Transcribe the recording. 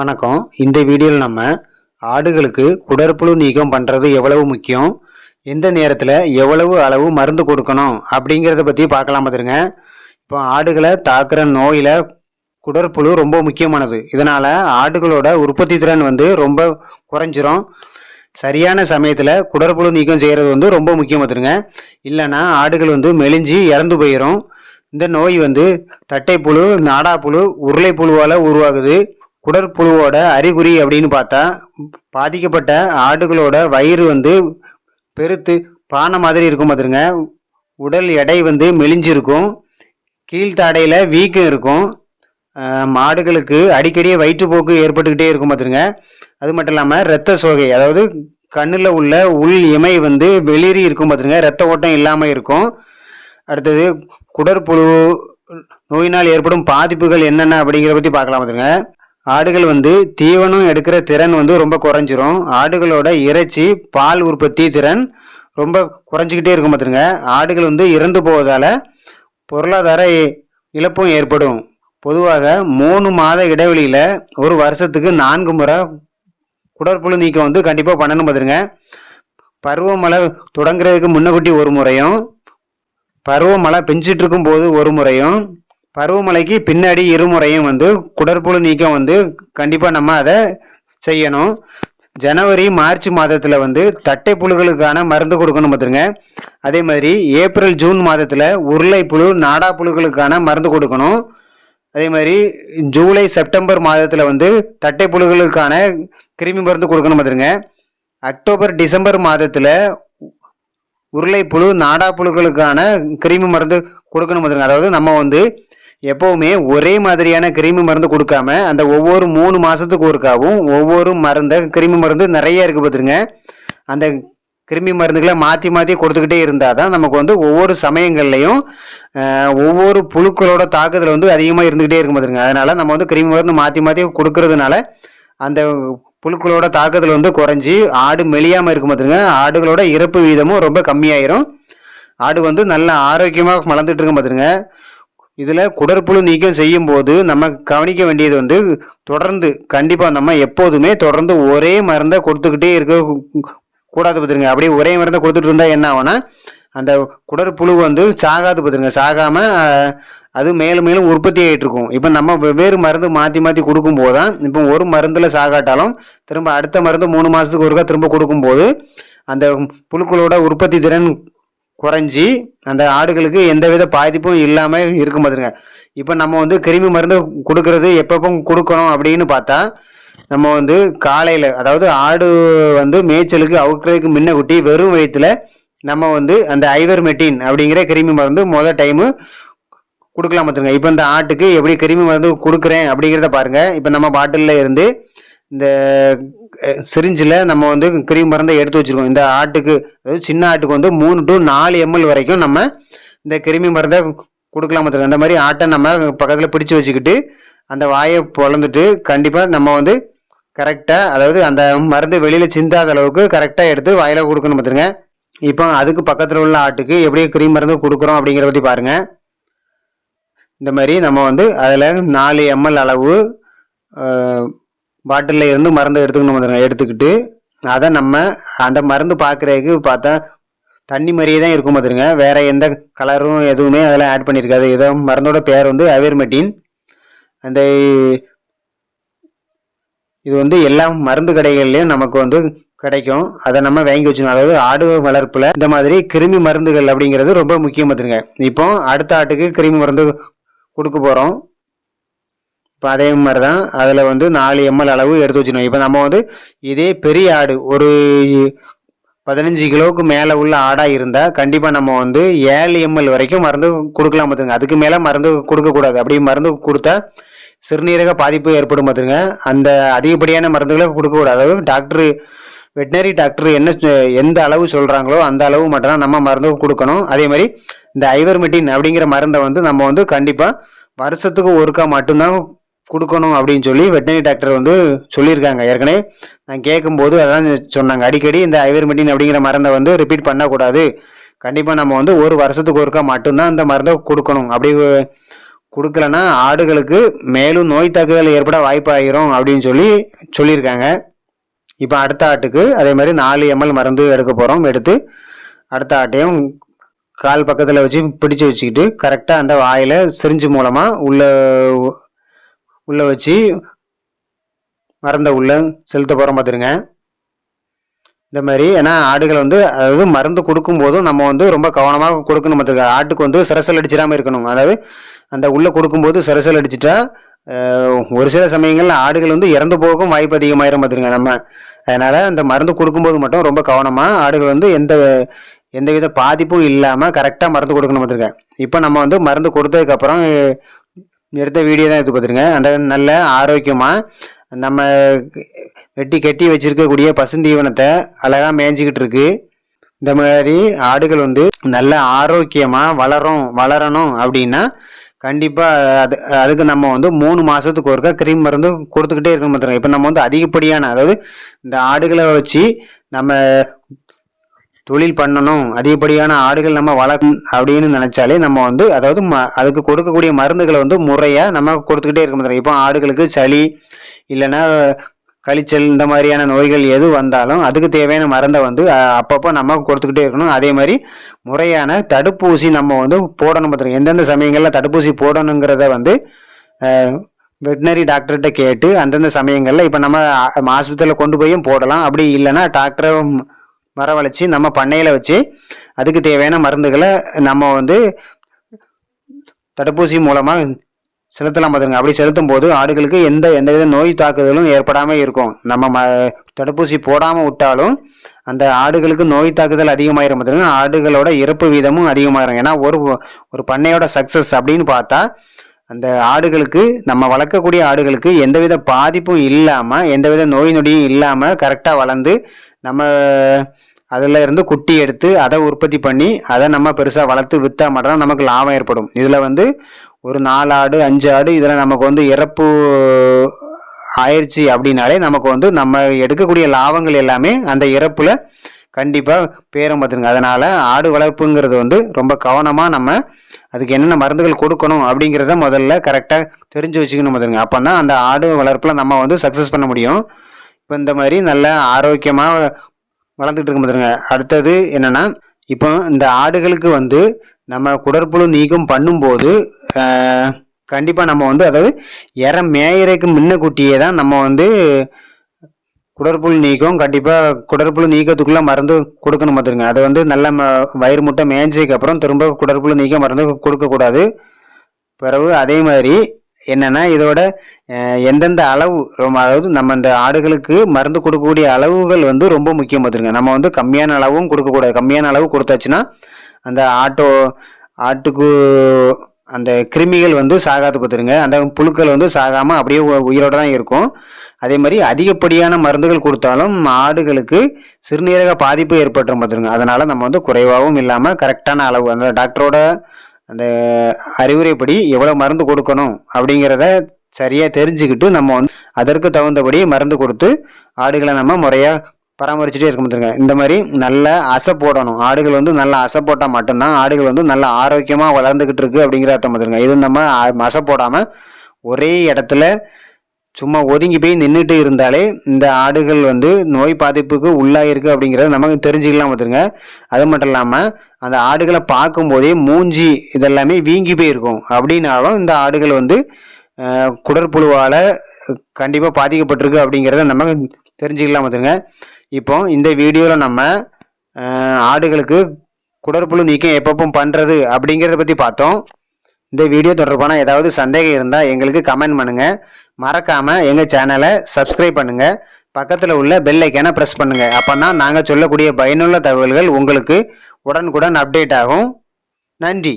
வணக்கம். இந்த வீடியோவில் நம்ம ஆடுகளுக்கு குடற்புழு நீக்கம் பண்ணுறது எவ்வளவு முக்கியம்? எந்த நேரத்தில் எவ்வளவு அளவு மருந்து கொடுக்கணும்? அப்படிங்கிறத பற்றி பார்க்கலாம் பார்த்துருங்க இப்போ ஆடுகளை தாக்குற நோயில் குடற்புழு ரொம்ப முக்கியமானது. இதனால் ஆடுகளோட உற்பத்தி திறன் வந்து ரொம்ப குறைஞ்சிரும். சரியான சமயத்தில் குடற்புழு நீக்கம் செய்கிறது வந்து ரொம்ப முக்கியம் பார்த்துருங்க இல்லைன்னா ஆடுகள் வந்து மெலிஞ்சு இறந்து போயிடும் இந்த நோய் வந்து தட்டைப்புழு நாடாப்புழு உருளைப்புழுவால் உருவாகுது. குடற்புழுவோட அறிகுறி அப்படின்னு பார்த்தா பாதிக்கப்பட்ட ஆடுகளோட வயிறு வந்து பெருத்து பானை மாதிரி இருக்கும் பார்த்துருங்க உடல் எடை வந்து மெலிஞ்சிருக்கும். கீழ்த்தாடையில் வீக்கம் இருக்கும். மாடுகளுக்கு அடிக்கடி வயிற்றுப்போக்கு ஏற்பட்டுக்கிட்டே இருக்கும் பார்த்துருங்க அது மட்டும் இல்லாமல் இரத்த சோகை அதாவது கண்ணில் உள்ள உள் இமை வந்து வெளிரி இருக்கும் பார்த்துருங்க ரத்த ஓட்டம் இல்லாமல் இருக்கும். அடுத்தது குடற்புழு நோயினால் ஏற்படும் பாதிப்புகள் என்னென்ன அப்படிங்கிறத பற்றி பார்க்கலாம் பார்த்துருங்க ஆடுகள் வந்து தீவனம் எடுக்கிற திறன் வந்து ரொம்ப குறைஞ்சிரும். ஆடுகளோட இறைச்சி பால் உற்பத்தி திறன் ரொம்ப குறைஞ்சிக்கிட்டே இருக்கும் பார்த்துருங்க ஆடுகள் வந்து இறந்து போவதால் பொருளாதார இழப்பும் ஏற்படும். பொதுவாக மூணு மாத இடைவெளியில் ஒரு வருஷத்துக்கு நான்கு முறை குடற்புழு நீக்கம் வந்து கண்டிப்பாக பண்ணணும் பார்த்துருங்க பருவமழை தொடங்குறதுக்கு முன்னக்குட்டி ஒரு முறையும் பருவமழை பெஞ்சிட்டு இருக்கும் போது ஒரு முறையும் பருவமழைக்கு பின்னாடி இருமுறையும் வந்து குடற்புழு நீக்கம் வந்து கண்டிப்பாக நம்ம அதை செய்யணும். ஜனவரி மார்ச் மாதத்தில் வந்து தட்டை புழுகளுக்கான மருந்து கொடுக்கணும் பார்த்துருங்க அதே மாதிரி ஏப்ரல் ஜூன் மாதத்தில் உருளை புழு நாடா புழுகளுக்கான மருந்து கொடுக்கணும். அதே மாதிரி ஜூலை செப்டம்பர் மாதத்தில் வந்து தட்டை புழுகளுக்கான கிருமி மருந்து கொடுக்கணும் பார்த்துருங்க அக்டோபர் டிசம்பர் மாதத்தில் உருளை புழு நாடா புழுக்களுக்கான கிருமி மருந்து கொடுக்கணும் பார்த்துருங்க அதாவது நம்ம வந்து எப்போவுமே ஒரே மாதிரியான கிருமி மருந்து கொடுக்காம அந்த ஒவ்வொரு மூணு மாதத்துக்கு ஒருக்காவும் ஒவ்வொரு மருந்தை கிருமி மருந்து நிறைய இருக்குது பார்த்துருங்க அந்த கிருமி மருந்துகளை மாற்றி மாற்றி கொடுத்துக்கிட்டே இருந்தால் தான் நமக்கு வந்து ஒவ்வொரு சமயங்கள்லையும் ஒவ்வொரு புழுக்களோட தாக்குதல் வந்து அதிகமாக இருந்துக்கிட்டே இருக்கும் பார்த்துருங்க அதனால் நம்ம வந்து கிருமி மருந்து மாற்றி மாற்றி கொடுக்கறதுனால அந்த புழுக்களோட தாக்குதல் வந்து குறைஞ்சி ஆடு மெலியாமல் இருக்கும் பார்த்துருங்க ஆடுகளோட இறப்பு வீதமும் ரொம்ப கம்மியாயிரும். ஆடு வந்து நல்ல ஆரோக்கியமாக வளர்ந்துட்டு இருக்கும் பார்த்துருங்க இதில் குடற்புழு நீக்கம் செய்யும் போது நம்ம கவனிக்க வேண்டியது வந்து தொடர்ந்து கண்டிப்பாக நம்ம எப்போதுமே தொடர்ந்து ஒரே மருந்தை கொடுத்துக்கிட்டே இருக்க கூடாது பார்த்துருங்க. அப்படியே ஒரே மருந்தை கொடுத்துட்டு இருந்தால் என்ன ஆகும்னா அந்த குடற்புழு வந்து சாகாது பார்த்துருங்க. சாகாமல் அது மேலும் மேலும் உற்பத்தி ஆகிட்டு இருக்கும். இப்போ நம்ம வெவ்வேறு மருந்து மாற்றி மாற்றி கொடுக்கும்போது தான் இப்போ ஒரு மருந்தில் சாகாட்டாலும் திரும்ப அடுத்த மருந்து மூணு மாதத்துக்கு ஒருக்கா திரும்ப கொடுக்கும்போது அந்த புழுக்களோட உற்பத்தி திறன் குறைஞ்சி அந்த ஆடுகளுக்கு எந்தவித பாதிப்பும் இல்லாமல் இருக்கும் பார்த்துருங்க இப்போ நம்ம வந்து கிருமி மருந்து கொடுக்கறது எப்பப்போ கொடுக்கணும் அப்படின்னு பார்த்தா நம்ம வந்து காலையில் அதாவது ஆடு வந்து மேய்ச்சலுக்கு அவுக்கிறதுக்கு முன்ன குட்டி வெறும் வயிற்றுல நம்ம வந்து அந்த ஐவர் மெட்டின் அப்படிங்கிற கிருமி மருந்து மொதல் டைமு கொடுக்கலாம் பார்த்துருங்க இப்போ இந்த ஆட்டுக்கு எப்படி கிருமி மருந்து கொடுக்குறேன் அப்படிங்கிறத பாருங்கள் இப்போ நம்ம பாட்டிலில் இருந்து இந்த சிரிஞ்சில் நம்ம வந்து கிரீம் மருந்தை எடுத்து வச்சுருக்கோம். இந்த ஆட்டுக்கு அதாவது சின்ன ஆட்டுக்கு வந்து மூணு டு நாலு எம்எல் வரைக்கும் நம்ம இந்த கிருமி மருந்தை கொடுக்கலாம் பார்த்துருங்க அந்த மாதிரி ஆட்டை நம்ம பக்கத்தில் பிடிச்சி வச்சுக்கிட்டு அந்த வாயை பொழந்துட்டு கண்டிப்பாக நம்ம வந்து கரெக்டாக அதாவது அந்த மருந்து வெளியில் சிந்தாத அளவுக்கு கரெக்டாக எடுத்து வாயில் கொடுக்கணும் பார்த்துருங்க இப்போ அதுக்கு பக்கத்தில் உள்ள ஆட்டுக்கு எப்படி கிரீம் மருந்து கொடுக்குறோம் அப்படிங்கிறத பற்றி பாருங்கள் இந்த மாதிரி நம்ம வந்து அதில் நாலு எம்எல் அளவு பாட்டிலில் இருந்து மருந்து எடுத்துக்கணும் வந்துருங்க எடுத்துக்கிட்டு அதை நம்ம அந்த மருந்து பார்க்குறதுக்கு பார்த்தா தண்ணி மாதிரியே தான் இருக்கும் பார்த்துருங்க வேறு எந்த கலரும் எதுவுமே அதெல்லாம் ஆட் பண்ணியிருக்காது ஏதோ மருந்தோட பேர் வந்து அவேர்மெட்டின் அந்த இது வந்து எல்லா மருந்து கடைகள்லையும் நமக்கு வந்து கிடைக்கும். அதை நம்ம வாங்கி வச்சுக்கணும். அதாவது ஆடு வளர்ப்பில் இந்த மாதிரி கிருமி மருந்துகள் அப்படிங்கிறது ரொம்ப முக்கியம் பார்த்துருங்க இப்போ அடுத்த ஆட்டுக்கு கிருமி மருந்து கொடுக்க போகிறோம் இப்போ அதே மாதிரி தான் அதில் வந்து நாலு எம்எல் அளவு எடுத்து வச்சுக்கணும் இப்போ நம்ம வந்து இதே பெரிய ஆடு ஒரு பதினஞ்சு கிலோவுக்கு மேலே உள்ள ஆடாக இருந்தால் கண்டிப்பாக நம்ம வந்து ஏழு எம்எல் வரைக்கும் மருந்து கொடுக்கலாம் பார்த்துங்க அதுக்கு மேலே மருந்து கொடுக்கக்கூடாது அப்படி மருந்து கொடுத்தா சிறுநீரக பாதிப்பு ஏற்படும் பார்த்துங்க அந்த அதிகப்படியான மருந்துகளை கொடுக்கக்கூடாது அதாவது டாக்டரு வெட்டினரி டாக்டர் என்ன சொ- எந்த அளவு சொல்கிறாங்களோ அந்த அளவு மட்டும்தான் நம்ம மருந்து கொடுக்கணும். அதே மாதிரி இந்த ஐவர்மெட்டின் அப்படிங்கிற மருந்தை வந்து நம்ம வந்து கண்டிப்பாக வருஷத்துக்கு ஒருக்கா மட்டும்தான் கொடுக்கணும் அப்படின்னு சொல்லி வெட்டினரி டாக்டர் வந்து சொல்லியிருக்காங்க. ஏற்கனவே நான் கேட்கும்போது அதான் சொன்னாங்க. அடிக்கடி இந்த ஐவர்மெட்டின் அப்படிங்கிற மருந்தை வந்து ரிப்பீட் பண்ணக்கூடாது. கண்டிப்பாக நம்ம வந்து ஒரு வருஷத்துக்கு ஒருக்கா மட்டும்தான் இந்த மருந்தை கொடுக்கணும். அப்படி கொடுக்கலன்னா ஆடுகளுக்கு மேலும் நோய் தாக்குதல் ஏற்பட வாய்ப்பாயிரும் அப்படின்னு சொல்லி சொல்லியிருக்காங்க. இப்போ அடுத்த ஆட்டுக்கு அதே மாதிரி நாலு எம்எல் மருந்து எடுக்க போகிறோம் எடுத்து அடுத்த ஆட்டையும் கால் பக்கத்தில் வச்சு பிடிச்சு வச்சுக்கிட்டு கரெக்டாக அந்த வாயில் சிரிஞ்சு மூலமாக உள்ள உள்ள வச்சு மருந்தை உள்ள செலுத்த போகிறோம் பார்த்துருங்க இந்த மாதிரி ஏன்னா ஆடுகள் வந்து அதாவது மருந்து கொடுக்கும்போதும் நம்ம வந்து ரொம்ப கவனமாக கொடுக்கணும் பார்த்துருக்க ஆட்டுக்கு வந்து சிரசல் அடிச்சிடாமல் இருக்கணும். அதாவது அந்த உள்ளே கொடுக்கும்போது சிரசல் அடிச்சிட்டா ஒரு சில சமயங்களில் ஆடுகள் வந்து இறந்து போகும் வாய்ப்பு அதிகமாயிரும் பார்த்துருங்க நம்ம. அதனால் அந்த மருந்து கொடுக்கும்போது மட்டும் ரொம்ப கவனமாக ஆடுகள் வந்து எந்த எந்தவித பாதிப்பும் இல்லாமல் கரெக்டாக மருந்து கொடுக்கணும் பார்த்துருக்கேன் இப்போ நம்ம வந்து மருந்து கொடுத்ததுக்கப்புறம் எடுத்த வீடியோ தான் எடுத்து பார்த்துருங்க அந்த நல்ல ஆரோக்கியமாக நம்ம வெட்டி கட்டி வச்சுருக்கக்கூடிய பசுந்தீவனத்தை அழகாக மேய்ஞ்சிக்கிட்டு இருக்கு. இந்த மாதிரி ஆடுகள் வந்து நல்ல ஆரோக்கியமாக வளரும் வளரணும் அப்படின்னா கண்டிப்பாக அது அதுக்கு நம்ம வந்து மூணு மாதத்துக்கு ஒருக்கா கிரீம் மருந்து கொடுத்துக்கிட்டே இருக்கணும் பார்த்துருங்க இப்போ நம்ம வந்து அதிகப்படியான அதாவது இந்த ஆடுகளை வச்சு நம்ம தொழில் பண்ணணும் அதிகப்படியான ஆடுகள் நம்ம வளர்க்கணும் அப்படின்னு நினைச்சாலே நம்ம வந்து அதாவது ம அதுக்கு கொடுக்கக்கூடிய மருந்துகளை வந்து முறையாக நம்ம கொடுத்துக்கிட்டே இருக்க முடியும் இப்போ ஆடுகளுக்கு சளி இல்லைன்னா கழிச்சல் இந்த மாதிரியான நோய்கள் எது வந்தாலும் அதுக்கு தேவையான மருந்தை வந்து அப்பப்போ நம்ம கொடுத்துக்கிட்டே இருக்கணும். அதே மாதிரி முறையான தடுப்பூசி நம்ம வந்து போடணும் பார்த்துருக்கோம் எந்தெந்த சமயங்களில் தடுப்பூசி போடணுங்கிறத வந்து வெட்டினரி டாக்டர்கிட்ட கேட்டு அந்தந்த சமயங்களில் இப்போ நம்ம ஆஸ்பத்திரியில் கொண்டு போயும் போடலாம். அப்படி இல்லைன்னா டாக்டரை வரவழைச்சி நம்ம பண்ணையில் வச்சு அதுக்கு தேவையான மருந்துகளை நம்ம வந்து தடுப்பூசி மூலமாக செலுத்தலாம் பார்த்துங்க அப்படி செலுத்தும் போது ஆடுகளுக்கு எந்த எந்தவித நோய் தாக்குதலும் ஏற்படாமல் இருக்கும். நம்ம ம தடுப்பூசி போடாமல் விட்டாலும் அந்த ஆடுகளுக்கு நோய் தாக்குதல் அதிகமாயிரும் பார்த்துங்க ஆடுகளோட இறப்பு வீதமும் அதிகமாயிரும். ஏன்னா ஒரு ஒரு பண்ணையோட சக்ஸஸ் அப்படின்னு பார்த்தா அந்த ஆடுகளுக்கு நம்ம வளர்க்கக்கூடிய ஆடுகளுக்கு எந்தவித பாதிப்பும் இல்லாமல் எந்தவித நோய் நொடியும் இல்லாமல் கரெக்டாக வளர்ந்து நம்ம அதில் இருந்து குட்டி எடுத்து அதை உற்பத்தி பண்ணி அதை நம்ம பெருசாக வளர்த்து விற்றா மட்டும் நமக்கு லாபம் ஏற்படும். இதில் வந்து ஒரு நாலு ஆடு அஞ்சு ஆடு இதில் நமக்கு வந்து இறப்பு ஆயிடுச்சு அப்படின்னாலே நமக்கு வந்து நம்ம எடுக்கக்கூடிய லாபங்கள் எல்லாமே அந்த இறப்பில் கண்டிப்பாக பேரம் பார்த்துருங்க அதனால் ஆடு வளர்ப்புங்கிறது வந்து ரொம்ப கவனமாக நம்ம அதுக்கு என்னென்ன மருந்துகள் கொடுக்கணும் அப்படிங்கிறத முதல்ல கரெக்டாக தெரிஞ்சு வச்சுக்கணும் பார்த்துருங்க அப்போ தான் அந்த ஆடு வளர்ப்பில் நம்ம வந்து சக்ஸஸ் பண்ண முடியும். இப்போ இந்த மாதிரி நல்லா ஆரோக்கியமாக வளர்ந்துட்டு இருக்கும் பார்த்துருங்க அடுத்தது என்னென்னா இப்போ இந்த ஆடுகளுக்கு வந்து நம்ம குடற்புழு நீக்கம் பண்ணும்போது கண்டிப்பாக நம்ம வந்து அதாவது இற மேயறைக்கு முன்னக்கூட்டியே தான் நம்ம வந்து குடற்புழு நீக்கம் கண்டிப்பாக குடற்புழு நீக்கத்துக்குள்ளே மருந்து கொடுக்கணும் பார்த்துருங்க அதை வந்து நல்ல ம வயிறு முட்டை மேய்ஞ்சதுக்கு அப்புறம் திரும்ப குடற்புழு நீக்கம் மருந்து கொடுக்கக்கூடாது. பிறகு அதே மாதிரி என்னென்னா இதோட எந்தெந்த அளவு ரொம்ப அதாவது நம்ம இந்த ஆடுகளுக்கு மருந்து கொடுக்கக்கூடிய அளவுகள் வந்து ரொம்ப முக்கியம் பார்த்துருங்க நம்ம வந்து கம்மியான அளவும் கொடுக்கக்கூடாது. கம்மியான அளவு கொடுத்தாச்சுன்னா அந்த ஆட்டோ ஆட்டுக்கு அந்த கிருமிகள் வந்து சாகாது பார்த்துருங்க அந்த புழுக்கள் வந்து சாகாமல் அப்படியே உ- தான் இருக்கும். அதே மாதிரி அதிகப்படியான மருந்துகள் கொடுத்தாலும் ஆடுகளுக்கு சிறுநீரக பாதிப்பு ஏற்பட்டுரும் பார்த்துருங்க அதனால் நம்ம வந்து குறைவாகவும் இல்லாமல் கரெக்டான அளவு அந்த டாக்டரோட அந்த அறிவுரைப்படி எவ்வளோ மருந்து கொடுக்கணும் அப்படிங்கிறத சரியாக தெரிஞ்சுக்கிட்டு நம்ம வந்து அதற்கு தகுந்தபடி மருந்து கொடுத்து ஆடுகளை நம்ம முறையாக பராமரிச்சுட்டே இருக்க முடியுங்க. இந்த மாதிரி நல்ல அசை போடணும். ஆடுகள் வந்து நல்ல அசை போட்டால் மட்டும்தான் ஆடுகள் வந்து நல்ல ஆரோக்கியமாக வளர்ந்துக்கிட்டு இருக்கு அப்படிங்கிற அர்த்தம் பார்த்துருங்க இது நம்ம அசை போடாமல் ஒரே இடத்துல சும்மா ஒதுங்கி போய் நின்றுட்டு இருந்தாலே இந்த ஆடுகள் வந்து நோய் பாதிப்புக்கு உள்ளாயிருக்கு அப்படிங்கிறத நமக்கு தெரிஞ்சுக்கலாம் பார்த்துருங்க. அது மட்டும் இல்லாமல் அந்த ஆடுகளை பார்க்கும்போதே மூஞ்சி இதெல்லாமே வீங்கி போயிருக்கும். அப்படின்னாலும் இந்த ஆடுகள் வந்து குடற்புழுவால் கண்டிப்பாக பாதிக்கப்பட்டிருக்கு அப்படிங்கிறத நம்ம தெரிஞ்சுக்கலாம் பார்த்துருங்க. இப்போ இந்த வீடியோவில் நம்ம ஆடுகளுக்கு குடற்புழு நீக்கம் எப்பப்போ பண்ணுறது அப்படிங்கிறத பற்றி பார்த்தோம். இந்த வீடியோ தொடர்பான ஏதாவது சந்தேகம் இருந்தால் எங்களுக்கு கமெண்ட் பண்ணுங்கள் மறக்காமல் எங்கள் சேனலை சப்ஸ்கிரைப் பண்ணுங்கள் பக்கத்தில் உள்ள பெல் ஐக்கானை ப்ரெஸ் பண்ணுங்கள் அப்போ தான் நாங்கள் சொல்லக்கூடிய பயனுள்ள தகவல்கள் உங்களுக்கு உடனுக்குடன் அப்டேட் ஆகும். நன்றி.